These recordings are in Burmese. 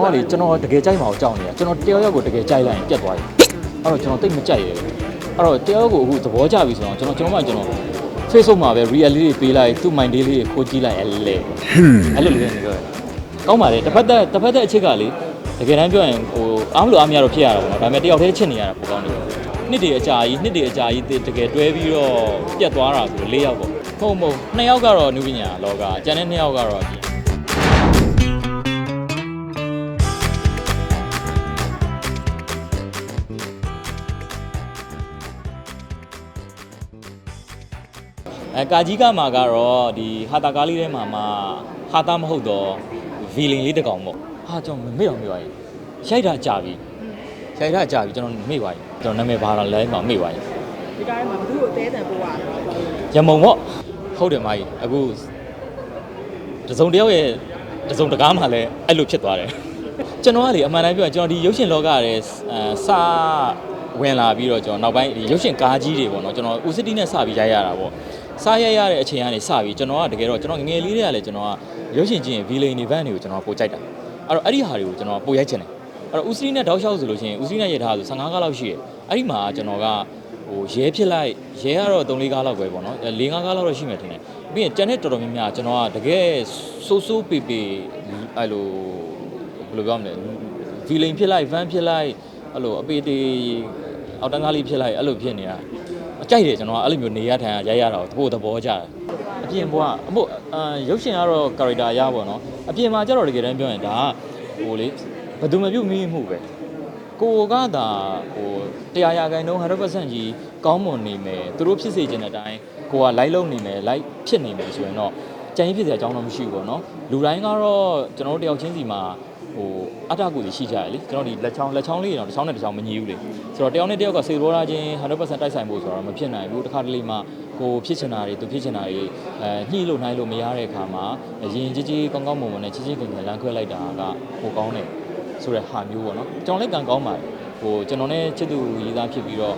ဟောလေကျွန်တော်တကယ်ကြိုက်မှာကိုကြောက်နေတာကျွန်တော်တယောက်ယောက်ကိုတကယ်ကြိုက်လိုက်ရင်ပြတ်သွားပြီအဲ့တော့ကျွန်တော်တိတ်မကြိုက်ရဘူးအဲ့တော့တယောက်ယောက်ကိုအခုသဘောကျပြီဆိုတော့ကျွန်တော်ကျွန်တော်မှကျွန်တော် Facebook မှာပဲ real လေးတွေပေးလိုက်သူ့ mind လေးတွေခိုးကြည့်လိုက်အဲ့လေအဲ့လိုလေးနေတော့ကောင်းပါလေတစ်ဖက်သက်တစ်ဖက်သက်အချစ်ကလေတကယ်တမ်းပြောရင်ဟိုအားမလို့အားမရတော့ဖြစ်ရတာပေါ့နော်ဒါပေမဲ့တယောက်တည်းချစ်နေရတာပိုကောင်းတယ်နှစ်တည်းအကြာကြီးနှစ်တည်းအကြာကြီးတကယ်တွဲပြီးတော့ပြတ်သွားတာဆို၄ယောက်ပေါ့ဟုတ်မဟုတ်နှစ်ယောက်ကတော့နုပညာလောကကျန်တဲ့နှစ်ယောက်ကတော့ အဲကာကြီးကမှာကတော့ဒီဟာတာကားလေးထဲမှာမှဟာတာမဟုတ်တော့ဗီလင်လေးတစ်ကောင်ပေါ့ဟာကျွန်တော်မေ့တော့မေ့ပါရင်ရိုက်တာကြာပြီရိုက်တာကြာပြီကျွန်တော်မေ့ပါရင်ကျွန်တော်နာမည်ဘာတော့လဲမှမေ့ပါရင်ဒီကားထဲမှာဘသူ့ကိုအသေးတန်ပို့ရတာရမုံပေါ့ဟုတ်တယ်မကြီးအခုတစုံတစ်ယောက်ရဲ့တစုံတကားမှလည်းအဲ့လိုဖြစ်သွားတယ်ကျွန်တော်ကလေအမှန်တမ်းပြောရင်ကျွန်တော်ဒီရုပ်ရှင်လောကရဲ့အဲစာဝင်လာပြီးတော့ကျွန်တော်နောက်ပိုင်းဒီရုပ်ရှင်ကားကြီးတွေပေါ့နော်ကျွန်တော်ဦးစတီနဲ့စပြီးရိုက်ရတာပေါ့ စားရိုက်ရတဲ့အချိန်ကနေစပြီးကျွန်တော်ကတကယ်တော့ကျွန်တော်ငငယ်လေးတွေကလည်းကျွန်တော်ကရုပ်ရှင်ချင်းဗီလိန်တွေဗန်တွေကိုကျွန်တော်ပိုကြိုက်တာအဲ့တော့အဲ့ဒီဟာတွေကိုကျွန်တော်ပိုရိုက်ချင်တယ်အဲ့တော့ဦးစတီနဲ့တောက်လျှောက်ဆိုလို့ရှိရင်ဦးစတီနဲ့ရထားဆို15ကားလောက်ရှိတယ်အဲ့ဒီမှာကျွန်တော်ကဟိုရဲဖြစ်လိုက်ရဲကတော့3 4ကားလောက်ပဲပေါ့နော်4 5ကားလောက်တော့ရှိမှထင်တယ်ပြီးရင်ကျန်တဲ့တော်တော်များများကျွန်တော်ကတကယ်ဆိုးဆိုးပေပေအဲ့လိုဘယ်လိုပြောမလဲဗီလိန်ဖြစ်လိုက်ဗန်ဖြစ်လိုက်အဲ့လိုအပေတေအောက်တန်းကားလေးဖြစ်လိုက်အဲ့လိုဖြစ်နေတာအ ကြိုက်တယ်ကျွန်တော်ကအဲ့လိုမျိုးနေရထိုင်ရရရတာကိုသဘောကျတယ်အပြင်ဘွားအမို့အာရုပ်ရှင်ကတော့ character အရပါတော့အပြင်မှာကျတော့တကယ်တမ်းပြောရင်ဒါကဟိုလေဘယ်သူမှပြုတ်မိမှုပဲကိုကသာဟိုတရားရာခိုင်နှုန်း100%ကြီးကောင်းမွန်နေမယ်သူတို့ဖြစ်စေချင်တဲ့အတိုင်းကိုကလိုက်လုံနေမယ်လိုက်ဖြစ်နေမယ်ဆိုရင်တော့ကြံရင်ဖြစ်စရာအကြောင်းတော့မရှိဘူးပေါ့နော်လူတိုင်းကတော့ကျွန်တော်တို့တယောက်ချင်းစီမှာ ဟိုအတ္တကိုရှိကြရလေကျွန်တော်ဒီလက်ချောင်းလက်ချောင်းလေးတော့တစ်ချောင်းနဲ့တစ်ချောင်းမညီဘူးလေဆိုတော့တယောက်နဲ့တယောက်ကစေရောလာချင်း100%တိုက်ဆိုင်ဖို့ဆိုတော့မဖြစ်နိုင်ဘူးတစ်ခါတလေမှကိုဖြစ်ချင်တာတွေသူဖြစ်ချင်တာတွေအဲညှိလို့နိုင်လို့မရတဲ့အခါမှာရင်ကြီးကြီးကောင်းကောင်းမွန်မွန်နဲ့ချစ်ချစ်ခင်ခင်လမ်းခွဲလိုက်တာကဟိုကောင်းတယ်ဆိုတဲ့ဟာမျိုးပေါ့နော်ကျွန်တော်လည်းကံကောင်းပါတယ်ဟိုကျွန်တော်နဲ့ချစ်သူရေးသားဖြစ်ပြီးတော့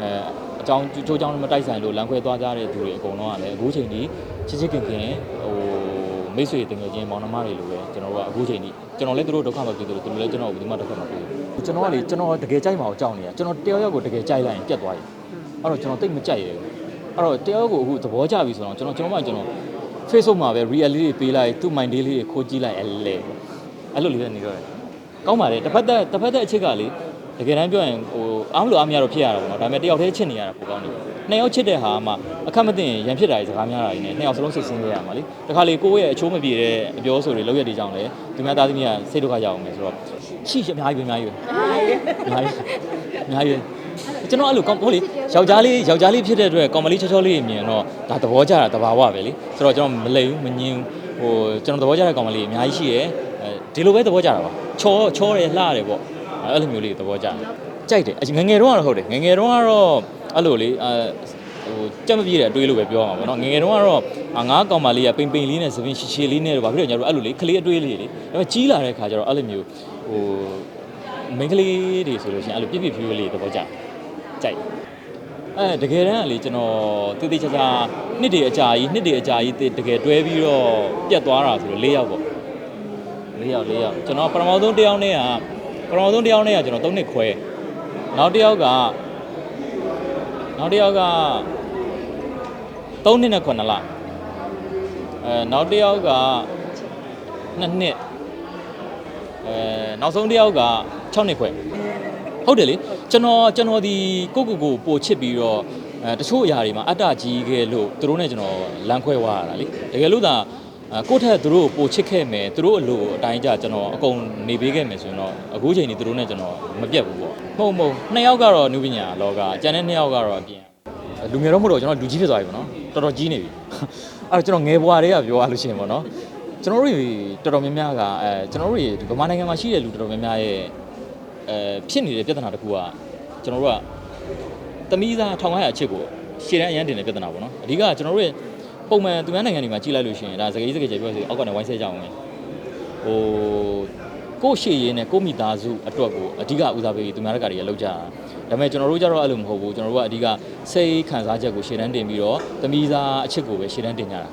အဲအကြောင်းချိုးချောင်းမတိုက်ဆိုင်လို့လမ်းခွဲသွားကြတဲ့သူတွေအကုန်လုံးကလည်းအခုချိန်ကြီးချစ်ချစ်ခင်ခင်ဟိုမိတ်ဆွေတငယ်ချင်းမောင်နှမတွေလိုပဲကျွန်တော်တို့ကအခုချိန်ကြီး ကျွန်တော်လည်းသူတို့ဒုက္ခမပြေသူတို့သူတို့လည်းကျွန်တော်ကိုဒီမှာဒုက္ခမပြေဘူးကျွန်တော်ကလေကျွန်တော်တကယ်ကြိုက်မှာကိုကြောက်နေတာကျွန်တော်တယောက်ယောက်ကိုတကယ်ကြိုက်လိုက်ရင်ပြတ်သွားပြီအဲ့တော့ကျွန်တော်တိတ်မကြိုက်ရဘူးအဲ့တော့တယောက်ယောက်ကိုအခုသဘောကျပြီဆိုတော့ကျွန်တော်ကျွန်တော်မှကျွန်တော် Facebook မှာပဲ real လေးတွေပေးလိုက်သူ့ mind လေးတွေခိုးကြည့်လိုက်အဲ့လေအဲ့လိုလေးနေတော့ကောင်းပါတယ်တစ်ဖက်သက်တစ်ဖက်သက်အချစ်ကလေတ ကယ်တမ်းပြောရင်ဟိုအားမလို့အားမရတော့ဖြစ်ရတာပေါ့နော်ဒါပေမဲ့တယောက်တည်းချစ်နေရတာပိုကောင်းတယ်နှစ်ယောက်ချစ်တဲ့ဟာမှအခက်မသိရင်ရန်ဖြစ်တာကြီးစကားများတာကြီးနဲ့နှစ်ယောက်စလုံးစိတ်ဆင်းရဲရမှာလေတခါလေကိုယ့်ရဲ့အချိုးမပြေတဲ့အပြောဆိုတွေလောက်ရတဲ့ကြောင့်လေသူများသားသမီးကစိတ်ဒုက္ခရောက်အောင်မယ်ဆိုတော့ရှိရှိအများကြီးပဲအများကြီးပဲအများကြီးအများကြီးကျွန်တော်အဲ့လိုကောင်းဟိုလေယောက်ျားလေးယောက်ျားလေးဖြစ်တဲ့အတွက်ကောင်မလေးချောချောလေးမြင်တော့ဒါသဘောကျတာတဘာဝပဲလေဆိုတော့ကျွန်တော်မလိမ်ဘူးမငင်းဘူးဟိုကျွန်တော်သဘောကျတဲ့ကောင်မလေးအများကြီးရှိတယ်အဲဒီလိုပဲသဘောကျတာပါချောချောတယ်လှတယ်ပေါ့ အဲ့လိုမျိုးလေးသဘောကျတယ်ကြိုက်တယ်အငငယ်တုန်းကတော့ဟုတ်တယ်ငငယ်တုန်းကတော့အဲ့လိုလေအဲဟိုကြက်မပြေတဲ့အတွေးလို့ပဲပြောမှာပေါ့နော်ငငယ်တုန်းကတော့အာငါးကောင်မလေးကပိန်ပိန်လေးနဲ့သပင်းရှည်ရှည်လေးနဲ့တော့ဗာဖြစ်တော့ညာတို့အဲ့လိုလေကလေးအတွေးလေးလေဒါပေမဲ့ကြီးလာတဲ့ခါကျတော့အဲ့လိုမျိုးဟိုမိန်းကလေးတွေဆိုလို့ရှိရင်အဲ့လိုပြည့်ပြည့်ဖြူဖြူလေးသဘောကျတယ်ကြိုက်အဲတကယ်တမ်းကလေကျွန်တော်တိတိကျကျနှစ်တည်းအကြာကြီးနှစ်တည်းအကြာကြီးတကယ်တွဲပြီးတော့ပြတ်သွားတာဆိုတော့၄ယောက်ပေါ့၄ယောက်၄ယောက်ကျွန်တော်ပထမဆုံးတစ်ယောက်နဲ့က ပထမဆုံးတစ်ယောက်နဲ့ကကျွန်တော်၃နှစ်ခွဲနောက်တစ်ယောက်ကနောက်တစ်ယောက်က3နှစ်နဲ့9လအဲနောက်တစ်ယောက်က2နှစ်အဲနောက်ဆုံးတစ်ယောက်က6နှစ်ခွဲဟုတ်တယ်လေကျွန်တော်ကျွန်တော်ဒီကိုကိုကိုပို့ချစ်ပြီးတော့အဲတချို့အရာတွေမှာအတ္တကြီးခဲ့လို့သူတို့နဲ့ကျွန်တော်လမ်းခွဲသွားရတာလေတကယ်လို့သာအဲ ကိုယ့်ထက်သူတို့ကိုပိုချစ်ခဲ့မယ်သူတို့အလိုအတိုင်းကြကျွန်တော်အကုန်နေပေးခဲ့မယ်ဆိုရင်တော့အခုချိန်นี้သူတို့နဲ့ကျွန်တော်မပြတ်ဘူးပေါ့ဟုတ်မဟုတ်နှစ်ယောက်ကတော့နုပညာလောကကျန်တဲ့နှစ်ယောက်ကတော့အပြင်လူငယ်တော့မဟုတ်တော့ကျွန်တော်လူကြီးဖြစ်သွားပြီပေါ့နော်တော်တော်ကြီးနေပြီအဲ့တော့ကျွန်တော်ငယ်ဘွားတွေကပြောရလို့ရှိရင်ပေါ့နော်ကျွန်တော်တို့တော်တော်များများကအဲကျွန်တော်တို့ဒီဗမာနိုင်ငံမှာရှိတဲ့လူတော်တော်များများရဲ့အဲဖြစ်နေတဲ့ပြဿနာတစ်ခုကကျွန်တော်တို့ကတမီးသား1500အချစ်ကိုရှေ့တန်းအရန်တင်တဲ့ပြဿနာပေါ့နော်အဓိကကျွန်တော်တို့ရဲ့ ပုံမှန်သူများနိုင်ငံတွေမှာကြည့်လိုက်လို့ရှိရင်ဒါစကားကြီးစကားကြီးပြောစီအောက်ကနေဝိုင်းဆဲကြအောင်မယ်ဟိုကိုယ့်ရှေ့ရင်းနဲ့ကိုယ့်မိသားစုအတွက်ကိုအဓိကဦးစားပေးပြီးသူများတကာတွေကလောက်ကြတာဒါပေမဲ့ကျွန်တော်တို့ကြတော့အဲ့လိုမဟုတ်ဘူးကျွန်တော်တို့ကအဓိကစိတ်ခံစားချက်ကိုရှေ့တန်းတင်ပြီးတော့တမီးသားအချစ်ကိုပဲရှေ့တန်းတင်ကြတာ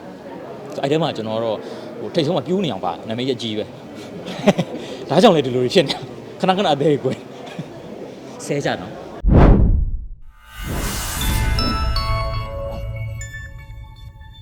အဲ့ထဲမှာကျွန်တော်တော့ဟိုထိတ်ဆုံးမှာပြူးနေအောင်ပါနာမည်ရကြီးပဲဒါကြောင့်လေဒီလိုတွေဖြစ်နေတာခဏခဏအသေးကိုယ်ဆဲကြနော်